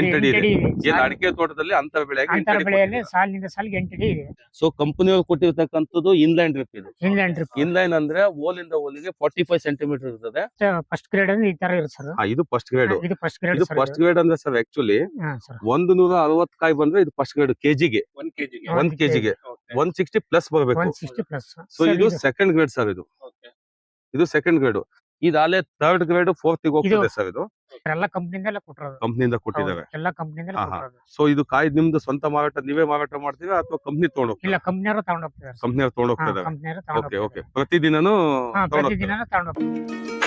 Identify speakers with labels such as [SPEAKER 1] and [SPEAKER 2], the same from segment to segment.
[SPEAKER 1] ಎಂಟಡಿ ಇದೆ. ಏನ್ ಅಡಿಕೆ ತೋಟದಲ್ಲಿ ಅಂತರ ಬೆಳೆಯಾಗಿ
[SPEAKER 2] ಅಂತರ ಬೆಳೆಯಲ್ಲಿ ಸಾಲಿನಿಂದ ಸಾಲಿಗೆ ಎಂಟಡಿ ಇದೆ.
[SPEAKER 1] ಸೊ ಕಂಪನಿಯವರು ಕೊಟ್ಟಿರ್ತಕ್ಕಂಥದ್ದು ಇನ್ಲೈನ್ ಡ್ರಿಪ್ ಇದು.
[SPEAKER 2] ಇನ್ಲೈನ್ ಡ್ರಿಪ್
[SPEAKER 1] ಇನ್ಲೈನ್ ಅಂದ್ರೆ ಓಲಿಂದ ಓಲಿಗೆ ಫಾರ್ಟಿ ಫೈವ್ ಸೆಂಟಿಮೀಟರ್ ಇರ್ತದೆ
[SPEAKER 2] ಫಸ್ಟ್ ಗ್ರೇಡ್ ಅಂದ್ರೆ ಈ ತರ ಇರುತ್ತೆ ಸರ್
[SPEAKER 1] ಇದು ಫಸ್ಟ್ ಗ್ರೇಡ್
[SPEAKER 2] ಇದು ಫಸ್ಟ್ ಗ್ರೇಡ್
[SPEAKER 1] ಇದು ಫಸ್ಟ್ ಗ್ರೇಡ್ ಅಂದ್ರೆ ಸರ್ ಆಕ್ಚುಲಿ ಒಂದು ನೂರ ಅರವತ್ ಕಾಯಿ ಬಂದ್ರೆ ಇದು ಫಸ್ಟ್ ಗ್ರೇಡ್ ಕೆಜಿಗೆ.
[SPEAKER 3] ಒಂದ್ ಕೆಜಿಗೆ
[SPEAKER 1] ಒಂದ್ ಕೆಜಿಗೆ ಒನ್ ಸಿಕ್ಸ್ಟಿ ಪ್ಲಸ್ ಬರಬೇಕು.
[SPEAKER 2] ಒನ್ ಸಿಕ್ಸ್ಟಿ ಪ್ಲಸ್
[SPEAKER 1] ಸೊ ಇದು ಸೆಕೆಂಡ್ ಗ್ರೇಡ್ ಸರ್ ಇದು. ಇದು ಸೆಕೆಂಡ್ ಗ್ರೇಡ್ ಇದಾಲೆ ಥರ್ಡ್ ಗ್ರೇಡ್ ಫೋರ್ತ್ ಹೋಗ್ತದೆ ಸರ್ ಇದು.
[SPEAKER 2] ಎಲ್ಲ ಕಂಪ್ನಿಯಿಂದಲೇ ಕೊಟ್ಟಿರೋದು.
[SPEAKER 1] ಕಂಪ್ನಿಯಿಂದ ಕೊಟ್ಟಿದ್ದಾರೆ
[SPEAKER 2] ಎಲ್ಲ
[SPEAKER 1] ಹಾ.
[SPEAKER 2] ಕೊಟ್ಟಿರೋದು.
[SPEAKER 1] ಸೊ ಇದು ಕಾಯಿ ನಿಮ್ದು ಸ್ವಂತ ಮಾರಾಟ ನೀವೇ ಮಾರಾಟ ಮಾಡ್ತೀರಾ ಅಥವಾ ಕಂಪ್ನಿ ತಗೊಂಡ್
[SPEAKER 2] ಇಲ್ಲ ಕಂಪ್ನಿಯವರು ತಗೊಂಡ್ ಹೋಗ್ತಿದ್ದಾರೆ.
[SPEAKER 1] ಕಂಪ್ನಿಯವ್ರು ತಗೊಂಡ್ ಹೋಗ್ತಿದ್ದಾರೆ. ಓಕೆ ಓಕೆ ಪ್ರತಿದಿನನೂ ತಗೊಂಡ್
[SPEAKER 2] ಪ್ರತಿದಿನ
[SPEAKER 1] ಹೋಗ್ತಾರೆ
[SPEAKER 2] ಹೋಗ್ತಾರೆ.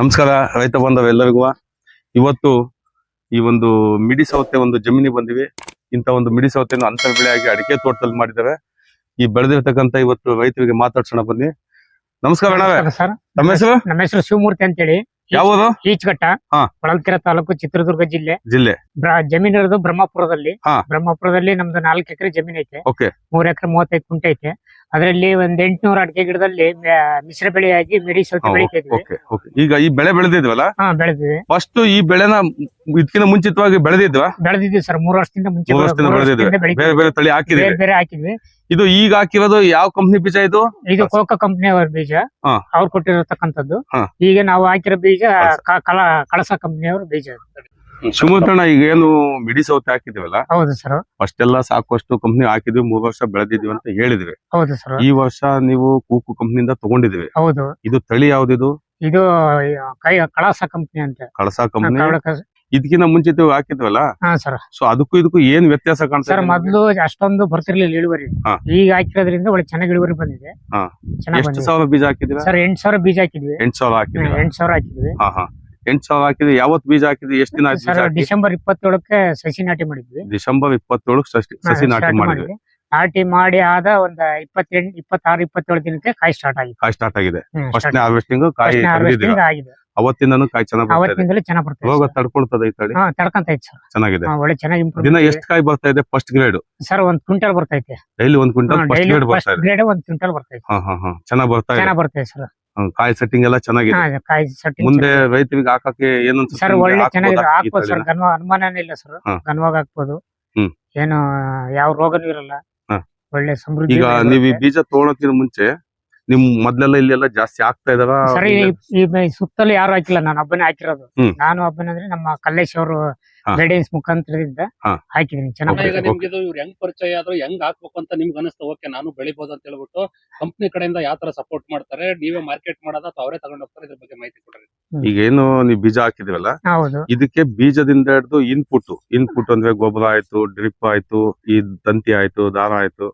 [SPEAKER 1] ನಮಸ್ಕಾರ ರೈತ ಬಾಂಧವ ಇವತ್ತು ಈ ಒಂದು ಮಿಡಿ ಸೌತೆ ಒಂದು ಜಮೀನಿಗೆ ಬಂದಿವಿ. ಇಂತ ಒಂದು ಮಿಡಿ ಸೌತೆಯನ್ನು ಅಂತರ ಬೆಳೆಯಾಗಿ ಅಡಿಕೆ ತೋಟದಲ್ಲಿ ಮಾಡಿದ್ದಾರೆ ಈ ಬೆಳೆದಿರ್ತಕ್ಕಂತ ಇವತ್ತು ರೈತರಿಗೆ ಮಾತಾಡ್ಸೋಣ ಬನ್ನಿ. ನಮಸ್ಕಾರ
[SPEAKER 2] ಸರ್.
[SPEAKER 1] ನಮ್ಮ ಹೆಸರು?
[SPEAKER 2] ನಮ್ಮ ಹೆಸರು ಶಿವಮೂರ್ತಿ ಅಂತೇಳಿ.
[SPEAKER 1] ಯಾವುದು?
[SPEAKER 2] ಈಚ್ಘಟ್ಟ. ಹೊಳಲ್ಕೆರೆ ತಾಲೂಕು ಚಿತ್ರದುರ್ಗ ಜಿಲ್ಲೆ.
[SPEAKER 1] ಜಿಲ್ಲೆ.
[SPEAKER 2] ಜಮೀನ್ ಇರೋದು ಬ್ರಹ್ಮಪುರದಲ್ಲಿ. ಬ್ರಹ್ಮಪುರದಲ್ಲಿ ನಮ್ದು ನಾಲ್ಕು ಎಕರೆ ಜಮೀನ್ ಐತೆ.
[SPEAKER 1] ಓಕೆ.
[SPEAKER 2] ಮೂರ್ ಎಕರೆ ಮೂವತ್ತೈದು ಕುಂಟೆ ಐತೆ. ಅದರಲ್ಲಿ ಒಂದ್ ಎಂಟ್ನೂರ ಅಡಿಕೆ ಗಿಡದಲ್ಲಿ ಮಿಶ್ರ ಬೆಳೆಯಾಗಿ ಮಿಡಿ ಸೌತೆ ಬೆಳಿತಾ ಇದ್ವಿ
[SPEAKER 1] ಓಕೆ ಓಕೆ. ಈಗ ಈ ಬೆಳೆ ಬೆಳೆದಿದ್ವಲ್ಲ?
[SPEAKER 2] ಹಾ ಬೆಳೆದಿವಿ
[SPEAKER 1] ಫಸ್ಟ್ ಈ ಬೆಳೆನ ಇದಕ್ಕಿಂತ ಮುಂಚಿತವಾಗಿ ಬೆಳೆದಿದ್ವಾ?
[SPEAKER 2] ಬೆಳೆದಿದ್ವಿ ಸರ್ ಮೂರ್ ವರ್ಷದಿಂದ ಮುಂಚೆ
[SPEAKER 1] ಮೂರ್ ವರ್ಷದಿಂದ ಬೆಳೆದಿದ್ವಿ. ಬೇರೆ ಬೇರೆ ತಳಿ ಹಾಕಿದ್ವಿ
[SPEAKER 2] ಬೇರೆ ಬೇರೆ ಹಾಕಿದ್ವಿ.
[SPEAKER 1] ಇದು ಈಗ ಹಾಕಿರೋದು ಯಾವ ಕಂಪ್ನಿ ಬೀಜ ಇದು?
[SPEAKER 2] ಇದು ಕೋಕಾ ಕಂಪನಿ ಅವರ ಬೀಜ. ಅವ್ರು ಕೊಟ್ಟಿರತಕ್ಕಂಥದ್ದು. ಈಗ ನಾವು ಹಾಕಿರೋ ಬೀಜ
[SPEAKER 1] ಕಳಸ.
[SPEAKER 2] ಕಂಪ್ನಿ ಕಳ ಕಳಸ ಬೀಜ.
[SPEAKER 1] ಶಿವಮೂರ್ತಣ್ಣ ಈಗ ಏನು ಮಿಡಿ ಸೌತೆ ಹಾಕಿದಿವಲ್ಲ
[SPEAKER 2] ಹೌದು ಸರ್.
[SPEAKER 1] ಫಸ್ಟ್ ಎಲ್ಲ ಸಾಕಷ್ಟು ಕಂಪ್ನಿ ಹಾಕಿದ್ವಿ ಮೂರ್ ವರ್ಷ ಬೆಳೆದಿದ್ವಿ ಅಂತ ಹೇಳಿದ್ವಿ.
[SPEAKER 2] ಹೌದು ಸರ್.
[SPEAKER 1] ಈ ವರ್ಷ ನೀವು ಕೂಕು ಕಂಪ್ನಿಯಿಂದ ತಗೊಂಡಿದ್ವಿ
[SPEAKER 2] ಹೌದು.
[SPEAKER 1] ಇದು ತಳಿ ಯಾವ್ದಿದು?
[SPEAKER 2] ಇದು ಕೈ ಕಳಸ ಕಂಪನಿ ಅಂತ.
[SPEAKER 1] ಕಳಸ ಕಂಪ್ನಿ ಇದಕ್ಕಿಂತ ಮುಂಚೆ ಹಾಕಿದ್ವಲ್ಲ?
[SPEAKER 2] ಹಾ ಸರ್.
[SPEAKER 1] ಸೊ ಅದಕ್ಕೂ ಇದಕ್ಕೂ ಏನ್ ವ್ಯತ್ಯಾಸ ಕಾಣ್ತಾರೆ
[SPEAKER 2] ಸರ್ ಮೊದ್ಲು ಅಷ್ಟೊಂದು ಬರ್ತಿರ್ಲಿಲ್ಲ ಇಳುವರಿ. ಈಗ ಹಾಕಿರೋದ್ರಿಂದ ಒಳ್ಳೆ ಚೆನ್ನಾಗಿ ಇಳುವರಿ ಬಂದಿದೆ.
[SPEAKER 1] ಹಾ.
[SPEAKER 2] ಚೆನ್ನಾಗಿ
[SPEAKER 1] ಎಷ್ಟು ಸಾವಿರ ಬೀಜ ಹಾಕಿದ್ವಿ
[SPEAKER 2] ಸರ್ ಎಂಟ್ ಸಾವಿರ ಬೀಜ ಹಾಕಿದ್ವಿ.
[SPEAKER 1] ಎಂಟ್ ಸಾವಿರ ಹಾಕಿದ್ವಿ
[SPEAKER 2] ಎಂಟ್ ಸಾವಿರ ಹಾಕಿದ್ವಿ.
[SPEAKER 1] ಎಂಟ್ ಸಾವಿರ ಹಾಕಿದ್ವಿ ಯಾವತ್ ಬೀಜ ಹಾಕಿದ್ವಿ ಎಷ್ಟ್ ದಿನ ಆಯ್ತು ಬೀಜ
[SPEAKER 2] ಸರ್
[SPEAKER 1] ಹಾಕಿ?
[SPEAKER 2] ಡಿಸೆಂಬರ್ ಇಪ್ಪತ್ತೇಳಕ್ಕೆ ಸಸಿ ನಾಟಿ ಮಾಡಿದ್ವಿ.
[SPEAKER 1] ಡಿಸೆಂಬರ್ ಇಪ್ಪತ್ತೇಳು ಸಸಿ ಸಸಿ ನಾಟಿ ಮಾಡಿದ್ವಿ.
[SPEAKER 2] ಮಾಡಿದ್ವಿ. ನಾಟಿ ಮಾಡಿ ಆದ ಒಂದ್ ಇಪ್ಪತ್ತೆಂಟು ಇಪ್ಪತ್ತಾರು ಇಪ್ಪತ್ತೇಳು ದಿನಕ್ಕೆ ಕಾಯಿ ಸ್ಟಾರ್ಟ್ ಆಗಿದೆ.
[SPEAKER 1] ಕಾಯಿ ಸ್ಟಾರ್ಟ್ ಆಗಿದೆ.
[SPEAKER 2] Hmm,
[SPEAKER 1] first. ಹಾರ್ವೆಸ್ಟಿಂಗ್ ಕಾಯಿ
[SPEAKER 2] First ನೇ ಆಗಿದೆ.
[SPEAKER 1] ಅವತ್ತಿಂದನೂ ಕಾಯಿ ಚೆನ್ನಾಗಿ ಬರ್ತಾ ಇದೆ.
[SPEAKER 2] ಅವತ್ತಿನಿಂದಲೇ ಚೆನ್ನಾಗ್ ಬರ್ತದೆ
[SPEAKER 1] ರೋಗ. ತಡ್ಕೊಳ್ತದೆ ಈ ತಳಿ?
[SPEAKER 2] ಹಾ ತಡ್ಕಂತೈತೆ ಸರ್.
[SPEAKER 1] ಚೆನ್ನಾಗಿದೆ.
[SPEAKER 2] ಹಾ, ಒಳ್ಳೆ ಚೆನ್ನಾಗಿ
[SPEAKER 1] ದಿನ
[SPEAKER 2] ಇಂಪ್ರೂವ್
[SPEAKER 1] ಎಷ್ಟು ಕಾಯಿ ಬರ್ತಾ ಇದೆ ಫಸ್ಟ್ ಗ್ರೇಡ್
[SPEAKER 2] ಸರ್ ಒಂದ್ ಕ್ವಿಂಟಲ್ ಬರ್ತೈತೆ
[SPEAKER 1] ಡೈಲಿ ಒಂದ್ ಕ್ವಿಂಟಲ್ ಫಸ್ಟ್
[SPEAKER 2] ಡೈಲಿ
[SPEAKER 1] ಗ್ರೇಡ್ ಬರ್ತಾ
[SPEAKER 2] ಫಸ್ಟ್
[SPEAKER 1] ಇದೆ.
[SPEAKER 2] ಗ್ರೇಡ್ ಒಂದ್ ಕ್ವಿಂಟಲ್ ಬರ್ತೈತೆ
[SPEAKER 1] ಹಾ ಹಾ ಹಾ ಚೆನ್ನಾಗ್ ಬರ್ತಾ ಇದೆ.
[SPEAKER 2] ಚೆನ್ನಾಗ್ ಬರ್ತೈತೆ ಸರ್.
[SPEAKER 1] ಕಾಯಿ ಸೆಟ್ಟಿಂಗ್ ಎಲ್ಲ ಚೆನ್ನಾಗಿದೆ.
[SPEAKER 2] ಕಾಯಿ ಸೆಟ್ಟಿಂಗ್
[SPEAKER 1] ಮುಂದೆ ರೈತರಿಗೆ ಹಾಕಕ್ಕೆ ಏನು
[SPEAKER 2] ಸರ್ ಒಳ್ಳೆ ಚೆನ್ನಾಗಿದೆ. ಹಾಕ್ಬೋದು ಸರ್ ಗನ್ವ ಅನುಮಾನನೇ ಇಲ್ಲ ಸರ್. ಗನ್ವಾಗ ಹಾಕ್ಬೋದು. ಏನು ಯಾವ ರೋಗನೂ ಇರಲ್ಲ. ಒಳ್ಳೆ ಸಮೃದ್ಧಿ
[SPEAKER 1] ಈಗ ನೀವು ಈ ಬೀಜ ತಗೊಳಕ್ಕಿಂತ ಮುಂಚೆ ನಿಮ್ ಮೊದ್ಲೆಲ್ಲ ಇಲ್ಲೆಲ್ಲ ಜಾಸ್ತಿ ಆಗ್ತಾ ಇದಾವ?
[SPEAKER 2] ಸರಿ ಸುತ್ತಲೂ ಯಾರು ಹಾಕಿಲ್ಲ ನಾನು ಒಬ್ಬನೇ ಹಾಕಿರೋದು.
[SPEAKER 1] ನಾನು
[SPEAKER 2] ನಾನು ಒಬ್ಬನಂದ್ರೆ ನಮ್ಮ ಕಲ್ಲೇಶ್ ಅವರು
[SPEAKER 1] ಹಾ.
[SPEAKER 2] ಗೈಡೆನ್ಸ್ ಮುಖಾಂತರದಿಂದ
[SPEAKER 1] ಹಾ.
[SPEAKER 2] ಹಾಕಿದೀನಿ ಚೆನ್ನಾಗಿ
[SPEAKER 3] ಈಗ
[SPEAKER 1] Okay,
[SPEAKER 3] ನಿಮ್ಗೆ ಇದು ಇವ್ರು ಹೆಂಗ್ ಪರಿಚಯ ಆದ್ರೂ ಹೆಂಗ್ ಹಾಕ್ಬೇಕು ಅಂತ ನಿಮ್ಗೆ ಅನಿಸ್ತಾ. ಓಕೆ ನಾನು ಬೆಳಿಬಹುದು ಅಂತ ಹೇಳ್ಬಿಟ್ಟು ಕಂಪ್ನಿ ಕಡೆಯಿಂದ ಯಾವ ತರ ಸಪೋರ್ಟ್ ಮಾಡ್ತಾರೆ ನೀವೇ ಮಾರ್ಕೆಟ್ ಮಾಡೋದ ಅಥವಾ ಅವರೇ ತಗೊಂಡ್ ಹೋಗ್ತಾರೆ ಇದ್ರ ಬಗ್ಗೆ ಮಾಹಿತಿ ಕೊಡ್ರಿ.
[SPEAKER 1] ಈಗ ಏನು ನೀವು ಬೀಜ ಹಾಕಿದಿವಲ್ಲ
[SPEAKER 2] ಹೌದು.
[SPEAKER 1] ಇದಕ್ಕೆ ಬೀಜದಿಂದ ಹಿಡಿದು ಇನ್ಪುಟ್ ಇನ್ಪುಟ್ ಅಂದ್ರೆ ಗೊಬ್ಬರ ಆಯ್ತು ಡ್ರಿಪ್ ಆಯ್ತು ಈ ತಂತಿ ಆಯ್ತು ದಾರ ಆಯ್ತು.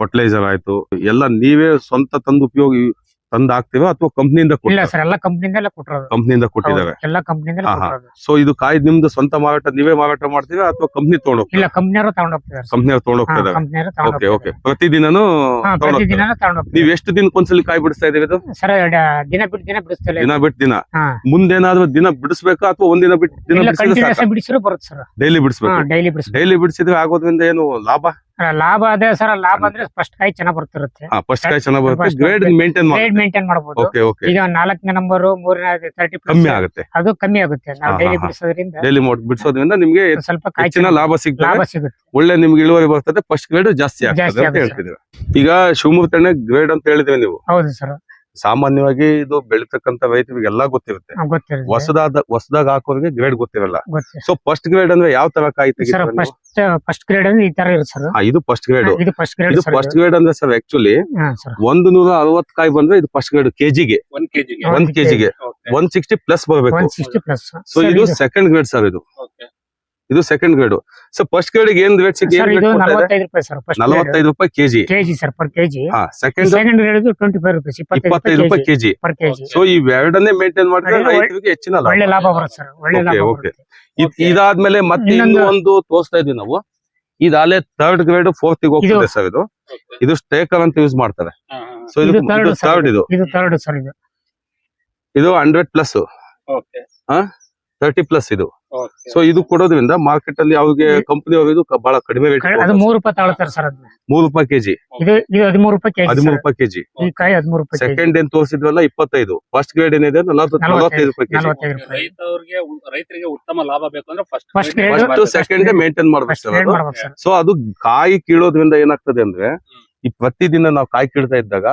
[SPEAKER 1] ಫರ್ಟಿಲೈಸರ್ ಆಯ್ತು. ಎಲ್ಲ ನೀವೇ ಸ್ವಂತ ತಂದು ಉಪಯೋಗ ತಂದು ಹಾಕ್ತೀವ ಅಥವಾ ಕಂಪ್ನಿಯಿಂದ
[SPEAKER 2] ಇಲ್ಲ ಸರ್ ಎಲ್ಲ ಕೊಟ್ಟಿರೋದು
[SPEAKER 1] ಕಂಪ್ನಿಯಿಂದ ಕೊಟ್ಟಿದ್ದಾರೆ
[SPEAKER 2] ಹೌದು, ಎಲ್ಲ.
[SPEAKER 1] ಸೊ ಇದು ಕಾಯಿ ನಿಮ್ದು ಸ್ವಂತ ಮಾರಾಟ ನೀವೇ ಮಾರಾಟ ಮಾಡ್ತೀರಾ ಅಥವಾ ಕಂಪ್ನಿ ತಗೊಂಡ್
[SPEAKER 2] ಇಲ್ಲ ಕಂಪ್ನಿಯವರು ತಗೊಂಡ್ ಹೋಗ್ತಿದ್ದಾರೆ
[SPEAKER 1] ಕಂಪ್ನಿಯವ್ರು ತಗೊಂಡ್ ಹೋಗ್ತಿದ್ದಾರೆ
[SPEAKER 2] ಕಂಪ್ನಿಯವರು ತಗೊಂಡ್
[SPEAKER 1] ಓಕೆ ಓಕೆ ಪ್ರತಿದಿನನೂ ನೀವ್
[SPEAKER 2] ಎಷ್ಟು
[SPEAKER 1] ಎಷ್ಟು ದಿನಕ್ಕೊಂದ್ಸಲಿ ಕಾಯಿ ಬಿಡಿಸ್ತಾ ಇದೀವಿ ಇದು?
[SPEAKER 2] ಸರ್ ದಿನ ಬಿಟ್ಟು ದಿನ
[SPEAKER 1] ದಿನ ಬಿಟ್ಟು ದಿನ.
[SPEAKER 2] ಹಾ.
[SPEAKER 1] ಮುಂದೇನಾದ್ರೂ ದಿನ ಬಿಡಿಸ್ಬೇಕಾ ಅಥವಾ ಒಂದಿನ ಬಿಟ್ಟು ದಿನ ಬಿಡಿಸಿದ್ರು
[SPEAKER 2] ಬರುತ್ತೆ ಸರ್.
[SPEAKER 1] ಡೈಲಿ ಬಿಡಿಸ್ಬೇಕು.
[SPEAKER 2] ಡೈಲಿ ಬಿಡಿಸ್
[SPEAKER 1] ಡೈಲಿ ಬಿಡಿಸಿದ್ರೆ ಆಗೋದ್ರಿಂದ ಏನು ಲಾಭ?
[SPEAKER 2] ಲಾಭ ಅದೇ ಸರ್ ಲಾಭ ಅಂದ್ರೆ ಫಸ್ಟ್ ಕಾಯಿ ಚೆನ್ನಾಗಿ ಬರ್ತಿರುತ್ತೆ.
[SPEAKER 1] ಫಸ್ಟ್ ಕಾಯಿ ಚೆನ್ನಾಗಿ ಬರುತ್ತೆ. ಗ್ರೇಡ್ ಮೇಂಟೈನ್
[SPEAKER 2] ಗ್ರೇಡ್ ಮೇಂಟೈನ್ ಮಾಡಬಹುದು
[SPEAKER 1] ಓಕೆ ಓಕೆ
[SPEAKER 2] ಈಗ ನಾಲ್ಕನೇ ನಂಬರ್ ಮೂರನೇ ತರ್ಟಿ
[SPEAKER 1] ಕಮ್ಮಿ ಆಗುತ್ತೆ.
[SPEAKER 2] ಅದು ಕಮ್ಮಿ ಆಗುತ್ತೆ. ನಾವು ಡೈಲಿ. ಬಿಡಿಸೋದ್ರಿಂದ
[SPEAKER 1] ಡೈಲಿ ಬಿಡಿಸೋದ್ರಿಂದ ನಿಮ್ಗೆ
[SPEAKER 2] ಸ್ವಲ್ಪ ಕಾಯಿ
[SPEAKER 1] ಹೆಚ್ಚಿನ ಲಾಭ ಸಿಗುತ್ತೆ
[SPEAKER 2] ಲಾಭ ಸಿಗುತ್ತೆ.
[SPEAKER 1] ಒಳ್ಳೆ ನಿಮ್ಗೆ ಇಳುವರಿ ಬರ್ತದೆ ಫಸ್ಟ್ ಗ್ರೇಡ್ ಜಾಸ್ತಿ ಆಗ್ತದೆ ಅಂತ
[SPEAKER 2] ಆಗುತ್ತೆ.
[SPEAKER 1] ಈಗ ಶಿವಮೂರ್ತಣ್ಣ ಗ್ರೇಡ್ ಅಂತ ಹೇಳಿದ್ವಿ ನೀವು.
[SPEAKER 2] ಹೌದು ಸರ್.
[SPEAKER 1] ಸಾಮಾನ್ಯವಾಗಿ ಇದು ಬೆಳಿತಕ್ಕಂತ ರೈತರಿಗೆ ಎಲ್ಲಾ ಗೊತ್ತಿರುತ್ತೆ.
[SPEAKER 2] ಗೊತ್ತಿರುತ್ತೆ.
[SPEAKER 1] ಹೊಸದಾದ ಹೊಸದಾಗ ಹಾಕೋರಿಗೆ ಗ್ರೇಡ್ ಗೊತ್ತಿರಲ್ಲ. ಸೊ ಫಸ್ಟ್ ಗ್ರೇಡ್ ಅಂದ್ರೆ ಯಾವ ತರ ಕಾಯಿ
[SPEAKER 2] ಸರ್ ಫಸ್ಟ್ ಫಸ್ಟ್ ಗ್ರೇಡ್ ಅಂದ್ರೆ ಈ ತರ ಇರುತ್ತೆ ಸರ್.
[SPEAKER 1] ಹಾ, ಇದು ಫಸ್ಟ್ ಗ್ರೇಡ್
[SPEAKER 2] ಇದು ಫಸ್ಟ್ ಗ್ರೇಡ್
[SPEAKER 1] ಇದು ಫಸ್ಟ್ ಗ್ರೇಡ್ ಅಂದ್ರೆ ಸರ್ ಆಕ್ಚುಲಿ
[SPEAKER 2] ಹಾ ಸರ್.
[SPEAKER 1] ಒಂದು ನೂರ ಅರವತ್ ಕಾಯಿ ಬಂದ್ರೆ ಇದು ಫಸ್ಟ್ ಗ್ರೇಡ್ ಕೆಜಿಗೆ.
[SPEAKER 3] ಒಂದ್ ಕೆಜಿಗೆ.
[SPEAKER 1] ಒಂದ್ ಕೆಜಿಗೆ. ಒನ್ ಸಿಕ್ಸ್ಟಿ ಪ್ಲಸ್ ಬರಬೇಕು. ಸೊ ಇದು ಸೆಕೆಂಡ್ ಗ್ರೇಡ್ ಸರ್ ಇದು. ಇದು second grade so first grade ಏನ್ ರೇಟ್ ಸಿಗ್
[SPEAKER 2] ಸರ್ ಇದು ನಲವತ್ತೈದು ರೂಪಾಯಿ ಸರ್ ಫಸ್ಟ್
[SPEAKER 1] ನಲವತ್ತೈದು ರೂಪಾಯಿ KG.
[SPEAKER 2] KG sir per KG.
[SPEAKER 1] ಹಾ second
[SPEAKER 2] second grade twenty five rupees
[SPEAKER 1] ಇಪ್ಪತ್ತೈದು ರೂಪಾಯಿ ಕೆಜಿ
[SPEAKER 2] ಪರ್ ಕೆಜಿ.
[SPEAKER 1] ಸೊ ಈ ಎರಡನ್ನೇ ಮೇಂಟೈನ್ ಮಾಡಿದ್ರೆ ರೈತರಿಗೆ ಹೆಚ್ಚಿನ
[SPEAKER 2] ಒಳ್ಳೆ ಲಾಭ ಬರುತ್ತೆ ಸರ್ ಒಳ್ಳೆ ಲಾಭ
[SPEAKER 1] ಇದ್- ಇದಾದ್ಮೇಲೆ ಮತ್ತೆ
[SPEAKER 2] ಇನ್ನೊಂದು-
[SPEAKER 1] ಇನ್ನೊಂದು ತೋರಿಸ್ತಾ ಇದೀವಿ ನಾವು. ಇದಾಲೆ ಥರ್ಡ್ ಗ್ರೇಡ್ ಫೋರ್ತ್ ಹೋಗ್ತದೆ ಸರ್ ಇದು. ಇದು ಸ್ಟೇಕರ್ ಅಂತ ಯೂಸ್ ಮಾಡ್ತಾರೆ. ಸೊ ಇದು
[SPEAKER 2] ಇದು
[SPEAKER 1] ಥರ್ಡ್ ಇದು
[SPEAKER 2] ಇದು. ಇದು
[SPEAKER 1] ಇದು. Hundred plus
[SPEAKER 3] okay
[SPEAKER 1] thirty plus ಇದು.
[SPEAKER 3] ಓಕೆ
[SPEAKER 1] ಸೊ ಇದು ಕೊಡೋದ್ರಿಂದ ಮಾರ್ಕೆಟ್ ಅಲ್ಲಿ ಅವ್ರಿಗೆ ಕಂಪನಿ ಇದು ಬಹಳ ಕಡಿಮೆ ರೇಟ್
[SPEAKER 2] ಅದು ಮೂರು ರೂಪಾಯಿ ತಗೊಳ್ತಾರೆ ಸರ್ ಅದನ್ನ
[SPEAKER 1] ಮೂರು ರೂಪಾಯಿ ಕೆಜಿ.
[SPEAKER 2] ಇದು ಹದಿಮೂರು ರೂಪಾಯಿ ಕೆಜಿ
[SPEAKER 1] ಹದಿಮೂರು ರೂಪಾಯಿ ಕೆಜಿ.
[SPEAKER 2] ಈ ಕಾಯಿ ಹದಿಮೂರು ರೂಪಾಯಿ ಕೆಜಿ.
[SPEAKER 1] ಸೆಕೆಂಡ್ ಏನ್ ತೋರಿಸಿದ್ವಲ್ಲ ಇಪ್ಪತ್ತೈದು. ಫಸ್ಟ್ ಗ್ರೇಡ್ ಏನಿದೆ ನಲವತ್ತು ನಲವತ್ತೈದು ರೂಪಾಯಿ ಕೆಜಿ.
[SPEAKER 3] ರೈತರಿಗೆ ರೈತರಿಗೆ ಉತ್ತಮ ಲಾಭ ಬೇಕು ಅಂದ್ರೆ first
[SPEAKER 2] First grade-
[SPEAKER 1] first second maintain ಮಾಡ್ಬೇಕು ಸರ್ ಸೊ ಅದು. ಕಾಯಿ ಕೀಳೋದ್ರಿಂದ ಏನಾಗ್ತದೆ ಅಂದ್ರೆ ಈ ಪ್ರತಿದಿನ ನಾವು ಕಾಯಿ ಕೀಳ್ತಾ ಇದ್ದಾಗ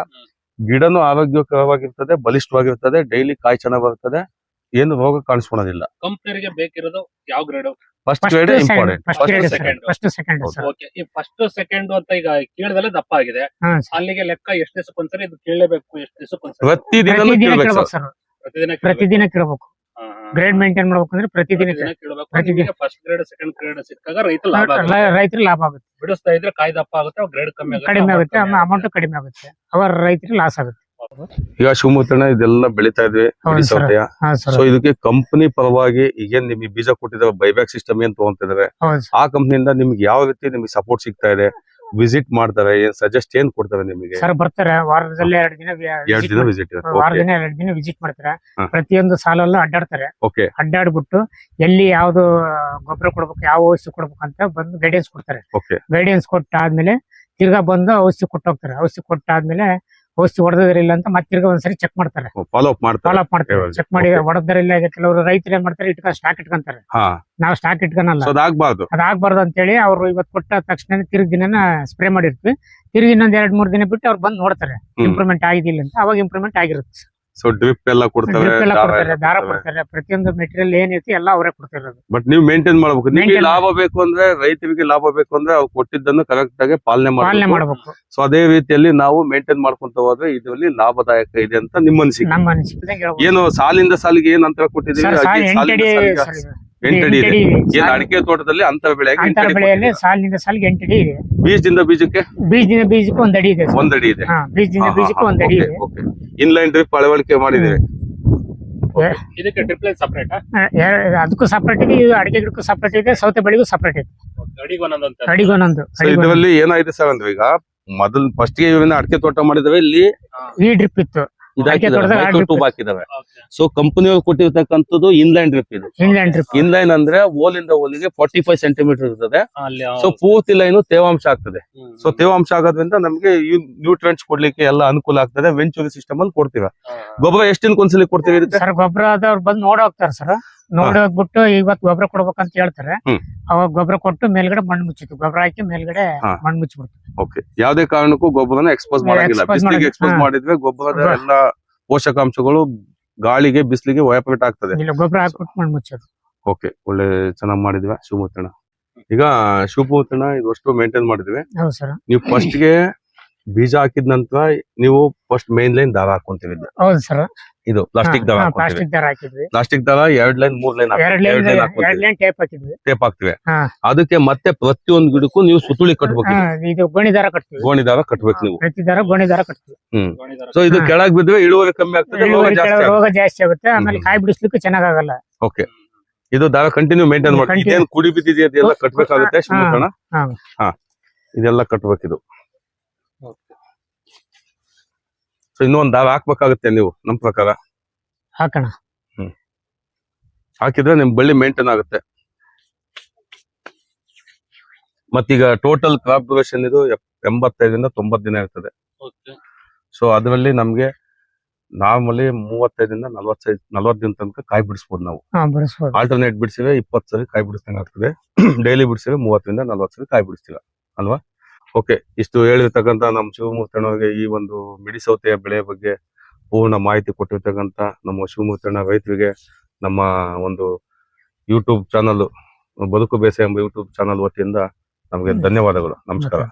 [SPEAKER 1] ಗಿಡನು ಆರೋಗ್ಯಕರವಾಗಿರ್ತದೆ ಬಲಿಷ್ಠವಾಗಿರ್ತದೆ ಡೈಲಿ ಕಾಯಿ ಚೆನ್ನಾಗಿ ಬರ್ತದೆ. ಏನು ರೋಗ ಕಾಣಿಸ್ಕೊಳೋದಿಲ್ಲ
[SPEAKER 3] ಕಂಪ್ನಿಗೆ ಬೇಕಿರೋದು ಯಾವ grade
[SPEAKER 1] first
[SPEAKER 2] first
[SPEAKER 1] grade
[SPEAKER 2] second
[SPEAKER 1] important
[SPEAKER 2] first grade sir first second sir
[SPEAKER 3] okay ಈ ಫಸ್ಟ್ ಸೆಕೆಂಡ್ ಅಂತ ಈಗ ಕೀಳದಲ್ಲೇ ದಪ್ಪ ಆಗಿದೆ ಅಲ್ಲಿಗೆ ಲೆಕ್ಕ ಎಷ್ಟು ದಿವಸಕ್ಕೊಂದ್ಸರಿ ಇದು ಕೇಳಲೇಬೇಕು ಎಷ್ಟು ದಿವಸಕ್ಕೊಂದ್ಸರಿ
[SPEAKER 1] ಪ್ರತಿದಿನ
[SPEAKER 2] ಪ್ರತಿದಿನ
[SPEAKER 1] ಕೀಳ್ಬೇಕು ಸರ್.
[SPEAKER 3] ಪ್ರತಿದಿನ
[SPEAKER 2] ಪ್ರತಿದಿನ ಕೇಳಬೇಕು? ಗ್ರೇಡ್ ಮೇಂಟೈನ್ ಮಾಡ್ಬೇಕು ಅಂದ್ರೆ ಪ್ರತಿದಿನ
[SPEAKER 3] ಪ್ರತಿದಿನ ಕೀಳಬೇಕು.
[SPEAKER 2] ಪ್ರತಿದಿನ.
[SPEAKER 3] ಫಸ್ಟ್ ಗ್ರೇಡ್ ಸೆಕೆಂಡ್ ಗ್ರೇಡ್ ಸಿಕ್ಕಾಗ ರೈತ ಲಾಭ ಆಗುತ್ತೆ.
[SPEAKER 2] ರೈತರಿಗೆ ಲಾಭ ಆಗುತ್ತೆ.
[SPEAKER 3] ಬಿಡಿಸ್ತಾ ಇದ್ರೆ ಕಾಯ್ದಪ್ಪ ಆಗುತ್ತೆ ಗ್ರೇಡ್ ಕಮ್ಮಿ ಆಗುತ್ತೆ
[SPEAKER 2] ಕಡಿಮೆ ಆಗುತ್ತೆ ಅಮೌಂಟ್ ಕಡಿಮೆ ಆಗುತ್ತೆ. ಅವರ ರೈತರಿಗೆ ಲಾಸ್ ಆಗುತ್ತೆ.
[SPEAKER 1] ಈಗ ಶಿವಮೊಗ್ಗನ ಇದೆಲ್ಲ ಬೆಳಿತಾ ಇದ್ವಿ ಸೊ ಇದಕ್ಕೆ ಕಂಪನಿ ಪರವಾಗಿ ಈಗ ನಿಮಗೆ ಬೀಜ ಕೊಟ್ಟಿದ್ದಾರೆ ಬೈಬ್ಯಾಕ್ ಸಿಸ್ಟಮ್ ಏನ್
[SPEAKER 2] ತಗೊಂತಿದ್ರೆ
[SPEAKER 1] ಆ ಕಂಪ್ನಿಯಿಂದ ನಿಮ್ಗೆ ಯಾವ ರೀತಿ ನಿಮ್ಗೆ ಸಪೋರ್ಟ್ ಸಿಗ್ತಾ ಇದೆ? ವಿಸಿಟ್ ಮಾಡ್ತಾರೆ ಏನ್ ಸಜೆಸ್ಟ್ ಏನ್ ಕೊಡ್ತಾರೆ ನಿಮಗೆ?
[SPEAKER 2] ಸರ್ ಬರ್ತಾರೆ. ವಾರದಲ್ಲಿ ಎರಡು ದಿನ
[SPEAKER 1] ಎರಡು ದಿನ. ವಿಸಿಟ್
[SPEAKER 2] ವಾರ ದಿನ ಎರಡು ದಿನ ವಿಸಿಟ್ ಮಾಡ್ತಾರೆ. ಪ್ರತಿಯೊಂದು ಸಾಲಲ್ಲೂ ಅಡ್ಡಾಡ್ತಾರೆ.
[SPEAKER 1] ಓಕೆ
[SPEAKER 2] ಅಡ್ಡಾಡ್ಬಿಟ್ಟು ಎಲ್ಲಿ ಯಾವ್ದು ಗೊಬ್ಬರ ಕೊಡ್ಬೇಕು ಯಾವ ಔಷಧಿ ಕೊಡ್ಬೇಕು ಅಂತ ಬಂದು ಗೈಡೆನ್ಸ್ ಕೊಡ್ತಾರೆ.
[SPEAKER 1] ಓಕೆ
[SPEAKER 2] ಗೈಡೆನ್ಸ್ ಕೊಟ್ಟಾದ್ಮೇಲೆ ತಿರ್ಗಾ ಬಂದು ಔಷಧಿ ಕೊಟ್ಟೋಗ್ತಾರೆ ಔಷಧಿ ಕೊಟ್ಟಾದ್ಮೇಲೆ ಔಷಧಿ ಹೊಡೆದಿಲ್ಲ ಅಂತ ಮತ್ತೆ ತಿರ್ಗಿ ಒಂದ್ಸರಿ ಚೆಕ್ ಮಾಡ್ತಾರೆ.
[SPEAKER 1] ಫಾಲೋ ಅಪ್ ಮಾಡ್ತಾರೆ.
[SPEAKER 2] ಫಾಲೋ ಅಪ್ ಮಾಡ್ತಾರೆ. ಚೆಕ್ ಮಾಡಿ ಈಗ ಕೆಲವರು ರೈತರು ಏನ್ ಮಾಡ್ತಾರೆ ಇಟ್ಕ ಸ್ಟಾಕ್ ಇಟ್ಕೊಂತಾರೆ. ನಾವು ಸ್ಟಾಕ್ ಇಟ್ಕೊನಲ್ಲ
[SPEAKER 1] ಅದಾಗಬಾರ್ದು.
[SPEAKER 2] ಅದಾಗಬಾರ್ದು ಅಂತ ಅಂತೇಳಿ ಅವ್ರು ಇವತ್ತು ಕೊಟ್ಟ ತಕ್ಷಣ ತಿರ್ಗಿ ದಿನ ಸ್ಪ್ರೇ ಮಾಡಿರ್ತೀವಿ. ತಿರ್ಗಿ ಇನ್ನೊಂದ್ ಎರಡ್ ಮೂರ್ ದಿನ ಬಿಟ್ಟು ಅವ್ರು ಬಂದು ನೋಡ್ತಾರೆ. ಇಂಪ್ರೂವ್ಮೆಂಟ್ ಆಗಿದಿಲ್ಲ ಅಂತ. ಅವಾಗ ಇಂಪ್ರೂವ್ಮೆಂಟ್ ಆಗಿರುತ್ತೆ.
[SPEAKER 1] ಸೊ ಡ್ರಿಪ್ ಎಲ್ಲ ಕೊಡ್ತಾರೆ
[SPEAKER 2] ಡ್ರಿಪ್ ಎಲ್ಲ
[SPEAKER 1] ದಾರ
[SPEAKER 2] ಕೊಡ್ತಾರೆ
[SPEAKER 1] ಎಲ್ಲ
[SPEAKER 2] ದಾರ
[SPEAKER 1] ಕೊಡ್ತಾರೆ.
[SPEAKER 2] ಕೊಡ್ತಾರೆ ಪ್ರತಿಯೊಂದು ಮೆಟೀರಿಯಲ್ ಏನೈತಿ ಎಲ್ಲ ಅವರೇ ಕೊಡ್ತಿರೋದು
[SPEAKER 1] ಬಟ್ ನೀವು ಮೇಂಟೈನ್ ಮಾಡ್ಬೇಕು. ನಿಮಗೆ ಲಾಭ ಬೇಕು ಅಂದ್ರೆ ರೈತರಿಗೆ ಲಾಭ ಬೇಕು ಅಂದ್ರೆ ಅವ್ರು ಕೊಟ್ಟಿದ್ದನ್ನು ಕರೆಕ್ಟ್ ಆಗಿ ಪಾಲನೆ
[SPEAKER 2] ಪಾಲನೆ
[SPEAKER 1] ಮಾಡಬೇಕು.
[SPEAKER 2] ಮಾಡ್ಬೇಕು
[SPEAKER 1] ಸೊ ಅದೇ ರೀತಿಯಲ್ಲಿ ನಾವು ಮೇಂಟೈನ್ ಮಾಡ್ಕೊಂತ ಹೋದ್ರೆ ಇದರಲ್ಲಿ ಲಾಭದಾಯಕ ಇದೆ ಅಂತ ನಿಮ್ಮ ಅನಿಸಿಕೆ.
[SPEAKER 2] ನಮ್ಮ ಅನಿಸಿಕೆ.
[SPEAKER 1] ಏನು ಸಾಲಿಂದ ಸಾಲಿಗೆ ಏನ್ ಅಂತರ ಕೊಟ್ಟಿದ್ದೀವಿ
[SPEAKER 2] ಎಂಟಡಿ ಇದು.
[SPEAKER 1] ಏನ್ ಅಡಿಕೆ ತೋಟದಲ್ಲಿ ಅಂತ ಬೆಳೆ
[SPEAKER 2] ಅಂತರ ಬೆಳೆಯಲ್ಲಿ. ಸಾಲಿನಿಂದ ಸಾಲಿಗೆ ಎಂಟಡಿ ಇದೆ.
[SPEAKER 1] ಬೀಜದಿಂದ ಬೀಜಕ್ಕೆ?
[SPEAKER 2] ಬೀಜದಿಂದ ಬೀಜಕ್ಕೆ ಒಂದ್ ಅಡಿ ಇದೆ ಸರ್.
[SPEAKER 1] ಒಂದಡಿ ಇದೆ.
[SPEAKER 2] ಹಾ ಬೀಜದಿಂದ ಬೀಜಕ್ಕೆ ಒಂದ್ ಅಡಿ ಇದೆ.
[SPEAKER 1] ಇನ್ಲೈನ್ ಡ್ರಿಪ್ ಅಳವಡಿಕೆ ಮಾಡಿದ್ದೀವಿ
[SPEAKER 3] ಇದಕ್ಕೆ ಡ್ರಿಪ್ ಲೈನ್ ಸಪರೇಟ್
[SPEAKER 2] ಆ, ಅದಕ್ಕೂ ಸಪರೇಟ್ ಇದೆ ಇದು ಅಡಿಕೆ ಗಿಡಕ್ಕೂ ಸಪರೇಟ್ ಇದೆ ಸೌತೆ ಬೆಳೆಗೂ ಸಪರೇಟ್ ಇದೆ.
[SPEAKER 3] ಅಡಿಗೆ ಒಂದೊಂದಂತ
[SPEAKER 1] ಸೊ ಇದರಲ್ಲಿ ಏನಾಗಿದೆ ಸರ್ ಅಂದ್ರೆ ಈಗ ಮೊದಲ್ ಫಸ್ಟ್ಗೆ ಇವನ್ನ ಅಡಿಕೆ ತೋಟ ಮಾಡಿದ್ರೆ ಇಲ್ಲಿ
[SPEAKER 2] ಈ ಡ್ರಿಪ್ ಇತ್ತು. ಅಡಿಕೆ ಸೊ ಕಂಪನಿ ಒಳಗೆ
[SPEAKER 1] ಟೂಬ್ ಹಾಕಿದಾವೆ ಸೊ ಕಂಪನಿಯವ್ರು ಕೊಟ್ಟಿರ್ತಕ್ಕಂಥದ್ದು ಇನ್ಲೈನ್ ಡ್ರಿಪ್ ಇದು.
[SPEAKER 2] ಇನ್ಲೈನ್ ಡ್ರಿಪ್
[SPEAKER 1] ಇನ್ಲೈನ್ ಅಂದ್ರೆ ಓಲಿಂದ ಓಲಿಗೆ ಫಾರ್ಟಿ ಫೈವ್ ಸೆಂಟಿಮೀಟರ್ ಇರ್ತದೆ. ಸೊ ಪೂರ್ತಿ ಲೈನ್ ತೇವಾಂಶ ಆಗ್ತದೆ. ಸೊ ತೇವಾಂಶ ಆಗೋದ್ರಿಂದ ನಮಗೆ ನ್ಯೂಟ್ರೆಂಟ್ಸ್ ಕೊಡ್ಲಿಕ್ಕೆ ಎಲ್ಲ ಅನುಕೂಲ ಆಗ್ತದೆ. ವೆಂಚೂರಿ ಸಿಸ್ಟಮ್ ಅಲ್ಲಿ ಕೊಡ್ತೀವಿ. ಗೊಬ್ಬರ ಎಷ್ಟಿನ ಕೊನ್ಸಲಿ ಕೊಡ್ತೀವಿ
[SPEAKER 2] ಗೊಬ್ಬರ ಬಂದು ನೋಡಿ ಹೋಗ್ತಾರೆ ಸರ್ ನೋಡಿ ಹೋಗ್ಬಿಟ್ಟು ಇವತ್ತು ಗೊಬ್ಬರ ಕೊಡ್ಬೇಕಂತ ಹೇಳ್ತಾರೆ. ಅವಾಗ ಗೊಬ್ಬರ ಕೊಟ್ಟು ಮೇಲ್ಗಡೆ ಮಣ್ಣು ಮುಚ್ಚಿತ್ತು ಗೊಬ್ಬರ ಹಾಕಿ ಮೇಲ್ಗಡೆ. ಮಣ್ಣು ಮುಚ್ಚಿಬಿಡ್ತು.
[SPEAKER 1] ಓಕೆ ಯಾವ್ದೇ ಕಾರಣಕ್ಕೂ ಗೊಬ್ಬರನ ಎಕ್ಸ್ಪೋಸ್ ಮಾಡಂಗಿಲ್ಲ. ಬಿಸಿಲಿಗೆ ಎಕ್ಸ್ಪೋಸ್. ಮಾಡಿದ್ರೆ ಗೊಬ್ಬರದ
[SPEAKER 2] ಗೊಬ್ಬರ.
[SPEAKER 1] ಎಲ್ಲ ಪೋಷಕಾಂಶಗಳು ಗಾಳಿಗೆ ಬಿಸಿಲಿಗೆ ವಯಪೇಟ್ ಆಗ್ತದೆ.
[SPEAKER 2] ಗೊಬ್ಬರ ಹಾಕ್ಬಿಟ್ಟು ಮಣ್ಣು ಮುಚ್ಚೋದು
[SPEAKER 1] ಓಕೆ ಒಳ್ಳೆ ಚೆನ್ನಾಗಿ ಮಾಡಿದ್ವಿ. ಶಿವಮೂರ್ತಣ ಈಗ ಶಿವಮೂರ್ತಣ ಇದಷ್ಟು ಅಷ್ಟು ಮೇಂಟೈನ್ ಮಾಡಿದ್ವಿ ನೀವು ಫಸ್ಟ್ಗೆ ಬೀಜ ಹಾಕಿದ ನಂತರ ನೀವು ಫಸ್ಟ್ ಮೇನ್ ಲೈನ್ ದಾರ ಹಾಕೊಂತೀವಿ
[SPEAKER 2] ಹೌದು ಸರ್
[SPEAKER 1] ಇದು ಪ್ಲಾಸ್ಟಿಕ್ ದಾರ
[SPEAKER 2] ಪ್ಲಾಸ್ಟಿಕ್ ದಾರ ಹಾಕಿದ್ವಿ.
[SPEAKER 1] ಪ್ಲಾಸ್ಟಿಕ್ ದಾರ ಎರಡ್ ಲೈನ್ ಮೂರ್ ಲೈನ್
[SPEAKER 2] ಎರಡ್ ಲೈನ್
[SPEAKER 1] ಎರಡ್
[SPEAKER 2] ಟೇಪ್ ಹಾಕಿದ್ವಿ.
[SPEAKER 1] ಟೇಪ್ ಹಾಕ್ತಿವಿ. ಅದಕ್ಕೆ ಮತ್ತೆ ಪ್ರತಿಯೊಂದು ಗಿಡಕ್ಕೂ ನೀವು ಸುತ್ತುಳಿ ಕಟ್ಬೇಕು
[SPEAKER 2] ಇದು ಗೋಣಿ ದಾರ ಕಟ್ತೀವಿ.
[SPEAKER 1] ಗೋಣಿ ದಾರ ಕಟ್ಬೇಕು ನೀವು.
[SPEAKER 2] ಪ್ರತಿ ದಾರ ಗೋಣಿ ದಾರ ಕಟ್ತೀವಿ.
[SPEAKER 1] ಹ್ಮ್. ಸೊ ಇದು. ಕೆಳಗ್ ಬಿದ್ರೆ ಇಳುವರಿ ಕಮ್ಮಿ ಆಗ್ತದೆ ರೋಗ ಜಾಸ್ತಿ
[SPEAKER 2] ಕೆಳಗೆ
[SPEAKER 1] ಆಗುತ್ತೆ
[SPEAKER 2] ರೋಗ ಜಾಸ್ತಿ ಆಗುತ್ತೆ. ಆಮೇಲೆ. ಕಾಯಿ ಬಿಡಿಸ್ಲಿಕ್ಕೂ ಚೆನ್ನಾಗಲ್ಲ.
[SPEAKER 1] ಓಕೆ ಇದು ದಾರ ಕಂಟಿನ್ಯೂ ಮೇಂಟೈನ್ ಮಾಡಿ. ಇದೇನ್ ಕುಡಿ ಬಿದ್ದಿದೆ ಅದೆಲ್ಲ
[SPEAKER 2] ಹಾ.
[SPEAKER 1] ಕಟ್ಬೇಕಾಗುತ್ತೆ ಶಿವಮೊಗ್ಗಣ.
[SPEAKER 2] ಹಾ
[SPEAKER 1] ಇದೆಲ್ಲ ಕಟ್ಬೇಕಿದು. ಸೊ ಇನ್ನೊಂದ್ ದಾರ ಹಾಕ್ಬೇಕಾಗತ್ತೆ ನೀವು ನಮ್ ಪ್ರಕಾರ.
[SPEAKER 2] ಹಾಕೋಣ.
[SPEAKER 1] ಹಾಕಿದ್ರೆ ನಿಮ್ ಬಳ್ಳಿ ಮೇಂಟೈನ್ ಆಗುತ್ತೆ. ಮತ್ತೀಗ ಟೋಟಲ್ ಕ್ರಾಪ್ ಡ್ಯೂರೇಷನ್ ಇದು ಎಂಬತ್ತೈದರಿಂದ ತೊಂಬತ್ ದಿನ ಇರ್ತದೆ. ಸೊ ಅದರಲ್ಲಿ ನಮ್ಗೆ ನಾರ್ಮಲಿ ಮೂವತ್ತೈದರಿಂದ ನಲ್ವತ್ತೈದು ನಲ್ವತ್ತು ದಿನ ತನಕ ಕಾಯಿ ಬಿಡಿಸ್ಬೋದು ನಾವು. ಆಲ್ಟರ್ನೇಟ್ ಬಿಡಿಸಿವೆ ಇಪ್ಪತ್ತು ಸರಿ ಕಾಯಿ ಬಿಡಿಸ್ದಂಗೆ ಆಗ್ತದೆ. ಡೈಲಿ ಬಿಡಿಸಿವೆ ಮೂವತ್ತರಿಂದ ನಲ್ವತ್ತು ಸರಿ ಕಾಯಿ ಬಿಡಿಸ್ತೀವಿ ಅಲ್ವಾ? ಓಕೆ ಇಷ್ಟು ಹೇಳಿರ್ತಕ್ಕಂಥ ನಮ್ಮ ಶಿವಮೂರ್ತಣ್ಣವ್ರಿಗೆ ಈ ಒಂದು ಮಿಡಿಸೌತೆಯ ಬೆಳೆ ಬೆಳೆಯ ಬಗ್ಗೆ ಪೂರ್ಣ ಮಾಹಿತಿ ಕೊಟ್ಟಿರ್ತಕ್ಕಂಥ ನಮ್ಮ ಶಿವಮೂರ್ತಣ್ಣ ರೈತರಿಗೆ ನಮ್ಮ ಒಂದು ಯೂಟ್ಯೂಬ್ ಚಾನಲ್ ಬದುಕು ಬೇಸ ಎಂಬ ಯೂಟ್ಯೂಬ್ ಚಾನಲ್ ವತಿಯಿಂದ ನಮಗೆ ಧನ್ಯವಾದಗಳು. ನಮಸ್ಕಾರ.